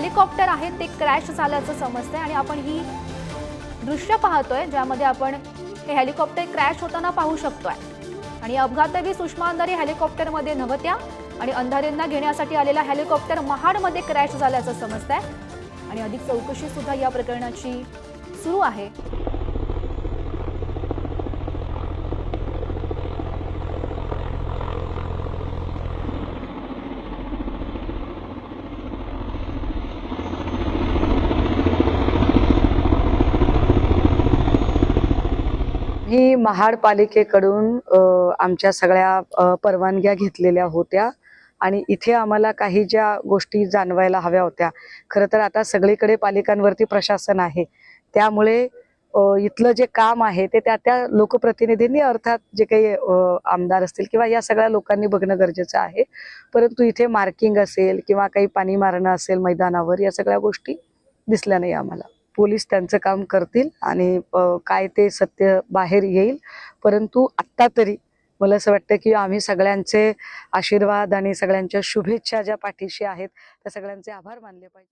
Helicopter आहे ते crash झाल्याचं समजतंय आणि आपण ही दृश्य पाहतोय ज्यामध्ये आपण हे हेलिकॉप्टर क्रॅश होताना पाहू शकतोय. आणि अपघातही सुषमा अंधारे हेलिकॉप्टरमध्ये नव्हत्या आणि अंधारेंना घेण्यासाठी आलेला हेलिकॉप्टर महाडमध्ये क्रॅश झाल्याचं समजतंय. आणि अधिक चौकशी सुद्धा या प्रकरणाची सुरू आहे. ही महाड पालिकेकडून आमच्या सगळ्या परवानग्या घेतलेल्या होत्या. आणि इथे आम्हाला काही ज्या गोष्टी जाणवायला हव्या होत्या खरं तर आता सगळीकडे पालिकांवरती प्रशासन आहे. त्यामुळे इथलं जे काम आहे ते त्या त्या लोकप्रतिनिधींनी अर्थात जे काही आमदार असतील किंवा या सगळ्या लोकांनी बघणं गरजेचं आहे. परंतु इथे मार्किंग असेल किंवा काही पाणी मारणं असेल मैदानावर या सगळ्या गोष्टी दिसल्या नाही आम्हाला. पोलीस त्यांचं काम करतील आणि काय ते सत्य बाहेर येईल. परंतु आत्ता तरी मला असं वाटतं की आम्ही सगळ्यांचे आशीर्वाद आणि सगळ्यांच्या शुभेच्छा ज्या पाठीशी आहेत त्या सगळ्यांचे आभार मानले पाहिजे.